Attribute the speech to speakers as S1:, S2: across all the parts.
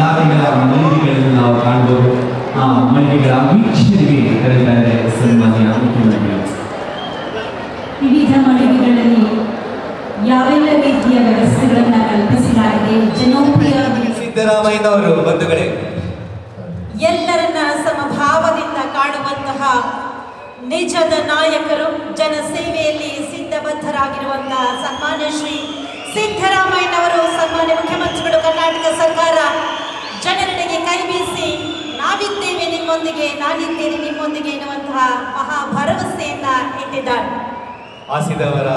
S1: ಲಾರಿಗಳ ಮಳಿಗೆಗಳನ್ನು ನಾವು ಕಾಣಬಹುದು ಆ ಮಳಿಗೆಗಳ ವೀಕ್ಷಣೆಗೆ ಕರೆದಿದ್ದಾರೆ ಸನ್ಮಾನ್ಯ ಮುಖ್ಯಮಂತ್ರಿಗಳು.
S2: ವಿವಿಧ ಮಳಿಗೆಗಳಲ್ಲಿ ಯಾವೆಲ್ಲ ರೀತಿಯ ವ್ಯವಸ್ಥೆಗಳನ್ನು ಕಲ್ಪಿಸಲಾಗಿದೆ? ಜನಪ್ರಿಯ
S3: ಸಿದ್ದರಾಮಯ್ಯನವರು ಬಂಧುಗಳೇ.
S4: ಎಲ್ಲರನ್ನ ಸಮಭಾವದಿಂದ ಕಾಣುವಂತಹ ನಿಜದ ನಾಯಕರು ಜನಸೇವೆಯಲ್ಲಿ ಸಿದ್ಧಬದ್ಧರಾಗಿರುವಂತಹ ಸನ್ಮಾನ್ಯ ಶ್ರೀ ಸಿದ್ದರಾಮಯ್ಯನವರು. ಸನ್ಮಾನ್ಯ ಮುಖ್ಯಮಂತ್ರಿಗಳು, ಕರ್ನಾಟಕ ಸರ್ಕಾರ ಜನರೆಡೆಗೆ ಕೈ ಬೀಸಿ ನಾವಿದ್ದೇವೆ ನಿಮ್ಮೊಂದಿಗೆ, ನಾನಿದ್ದೇನೆ ನಿಮ್ಮೊಂದಿಗೆ ಎನ್ನುವಂತಹ ಮಹಾ ಭರವಸೆಯನ್ನ ಇಟ್ಟಿದ್ದಾರೆ.
S3: ಹಸಿದವರ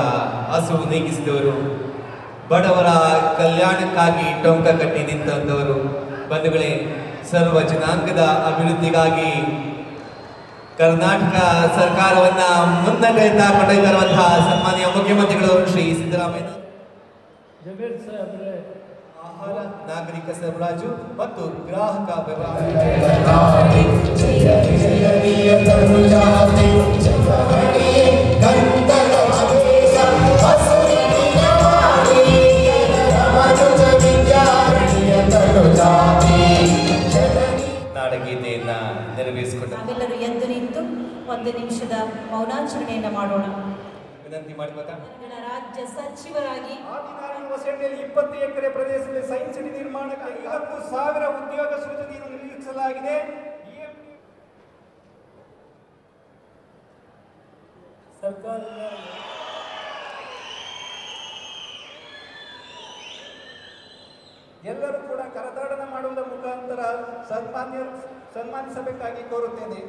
S3: ಹಸುವು ನೀಗಿಸಿದವರು ಬಡವರ ಕಲ್ಯಾಣಕ್ಕಾಗಿ ಟೊಂಕ ಕಟ್ಟಿ ನಿಂತವರು ಬಂಧುಗಳೇ, ಸರ್ವ ಜನಾಂಗದ ಅಭಿವೃದ್ಧಿಗಾಗಿ ಕರ್ನಾಟಕ ಸರ್ಕಾರವನ್ನ ಮುನ್ನಡೆಯುತ್ತಾ ಕೊಂಡೊಯ್ತಿರುವಂತಹ ಸನ್ಮಾನ್ಯ ಮುಖ್ಯಮಂತ್ರಿಗಳು ಶ್ರೀ ಸಿದ್ದರಾಮಯ್ಯ.
S5: ಸಾಹೇಬ್ರೆ
S3: ಆಹಾರ ನಾಗರಿಕ ಸರಬರಾಜು ಮತ್ತು ಗ್ರಾಹಕ ವ್ಯವಹಾರ. ನಾಡಗೀತೆಯನ್ನ ನೆರವೇರಿಸಿಕೊಂಡು
S4: ನಾವೆಲ್ಲರೂ ಎದ್ದು ನಿಂತು ಒಂದು ನಿಮಿಷದ ಮೌನಾಚರಣೆಯನ್ನ ಮಾಡೋಣ.
S3: ವಿನಂತಿ ಮಾಡಬೇಕಾ
S4: ರಾಜ್ಯ ಸಚಿವರಾಗಿ
S5: ಹೊಸಳ್ಳಿಯಲ್ಲಿ ಇಪ್ಪತ್ತು ಎಕರೆ ಪ್ರದೇಶದಲ್ಲಿ ಸೈನ್ಸ್ ಸಿಟಿ ನಿರ್ಮಾಣಕ್ಕಾಗಿ ಹತ್ತು ಸಾವಿರ ಉದ್ಯೋಗ ಸೃಜನೆಯನ್ನು ನಿರೀಕ್ಷಿಸಲಾಗಿದೆ. ಸರ್ಕಾರ ಎಲ್ಲರೂ ಕೂಡ ಕರತಾಡನ ಮಾಡುವುದರ ಮುಖಾಂತರ ಸನ್ಮಾನ್ಯ ಸನ್ಮಾನಿಸಬೇಕಾಗಿ ಕೋರುತ್ತೇನೆ.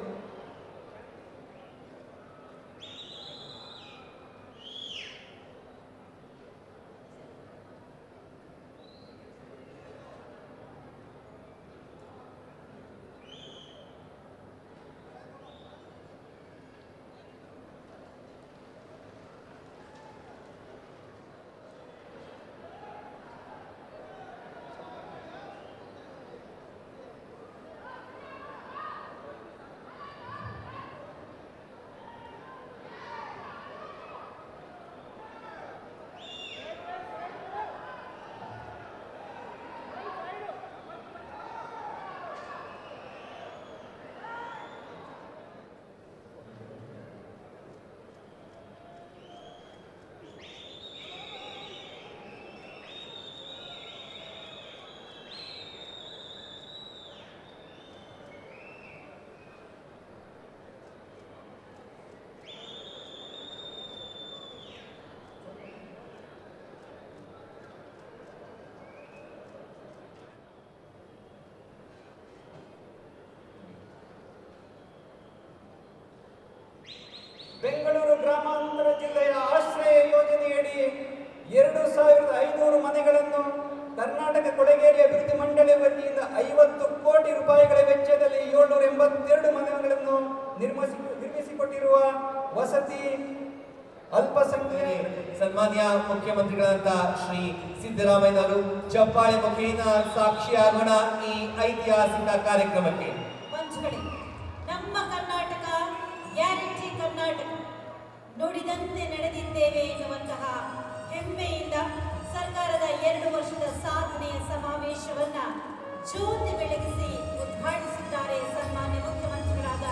S5: ಜಿಲ್ಲೆಯ ಆಶ್ರಯ ಯೋಜನೆಯಡಿ ಎರಡು ಸಾವಿರದ ಐನೂರು ಮನೆಗಳನ್ನು ಕರ್ನಾಟಕ ಕೊಡಗೇರಿ ಅಭಿವೃದ್ಧಿ ಮಂಡಳಿ ವತಿಯಿಂದ ಐವತ್ತು ಕೋಟಿ ರೂಪಾಯಿಗಳ ವೆಚ್ಚದಲ್ಲಿ ಏಳ್ನೂರ ಎಂಬತ್ತೆರಡು ಮನೆಗಳನ್ನು ನಿರ್ಮಿಸಿ ನಿರ್ಮಿಸಿಕೊಟ್ಟಿರುವ ವಸತಿ ಅಲ್ಪಸಂಖ್ಯೆ
S3: ಸನ್ಮಾನ್ಯ ಮುಖ್ಯಮಂತ್ರಿಗಳಾದ ಶ್ರೀ ಸಿದ್ದರಾಮಯ್ಯನವರು ಚಪ್ಪಾಳೆ ಮುಖೇನ ಸಾಕ್ಷಿಯಾಗೋಣ ಈ ಐತಿಹಾಸಿಕ ಕಾರ್ಯಕ್ರಮಕ್ಕೆ.
S4: ನಮ್ಮ ಕರ್ನಾಟಕ ಗ್ಯಾರಂಟಿ ಕರ್ನಾಟಕ. ನುಡಿದಂತೆ ನಡೆದಿದ್ದೇವೆ ಎನ್ನುವಂತಹ ಹೆಮ್ಮೆಯಿಂದ ಸರ್ಕಾರದ ಎರಡು ವರ್ಷದ ಸಾಧನೆಯ ಸಮಾವೇಶವನ್ನ ಜ್ಯೋತಿ ಬೆಳಗಿಸಿ ಉದ್ಘಾಟಿಸಿದ್ದಾರೆ ಸನ್ಮಾನ್ಯ ಮುಖ್ಯಮಂತ್ರಿಗಳಾದ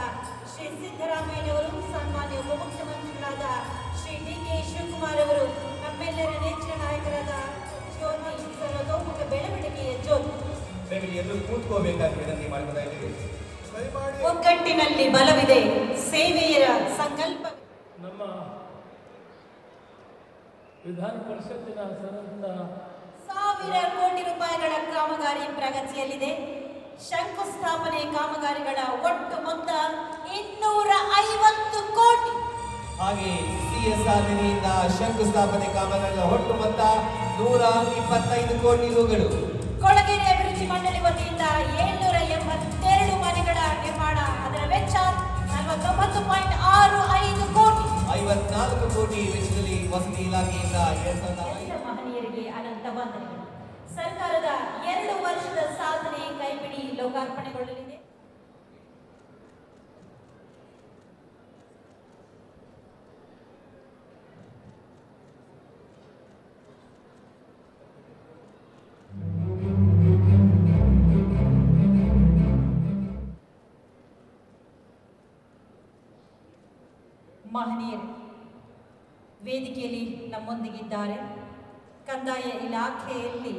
S4: ಶ್ರೀ ಸಿದ್ದರಾಮಯ್ಯನವರು ಸನ್ಮಾನ್ಯ ಉಪಮುಖ್ಯಮಂತ್ರಿಗಳಾದ ಶ್ರೀ ಡಿ ಕೆ ಶಿವಕುಮಾರ್ ಅವರು ನಮ್ಮೆಲ್ಲರ ನೆಚ್ಚಿನ ನಾಯಕರಾದ ಜ್ಯೋತಿ ಸರ್ವತೋಮುಖ ಬೆಳವಣಿಗೆಯ ಜ್ಯೋತಿ. ಒಗ್ಗಟ್ಟಿನಲ್ಲಿ ಬಲವಿದೆ ಸೇವೆಯರ ಸಂಕಲ್ಪ
S5: ನಮ್ಮ ವಿಧಾನ ಪರಿಷತ್ತಿನ ಸದಸ್ಯ
S4: ಸಾವಿರ ಕೋಟಿ ರೂಪಾಯಿಗಳ ಕಾಮಗಾರಿ ಪ್ರಗತಿಯಲ್ಲಿದೆ. ಶಂಕುಸ್ಥಾಪನೆ ಕಾಮಗಾರಿಗಳ ಒಟ್ಟು ಮೊತ್ತ ಇನ್ನೂರ ಐವತ್ತು ಕೋಟಿ.
S3: ಹಾಗೆ ಸಿಎಸ್ಆರ್ ನಿಧಿಯಿಂದ ಶಂಕುಸ್ಥಾಪನೆ ಕಾಮಗಾರಿಗಳ ಒಟ್ಟು ಮೊತ್ತ ನೂರ ಇಪ್ಪತ್ತೈದು ಕೋಟಿ ರೂಗಳು.
S4: ಕೊಳಗೇರಿ ಅಭಿವೃದ್ಧಿ ಮಂಡಳಿ ವತಿಯಿಂದ ಏಳ್ನೂರ ಲೋಕಾರ್ಪಣೆಗೊಳ್ಳಲಿದೆ ಮಹನೀಯರು ವೇದಿಕೆಯಲ್ಲಿ ನಮ್ಮೊಂದಿಗಿದ್ದಾರೆ. ಕಂದಾಯ ಇಲಾಖೆಯಲ್ಲಿ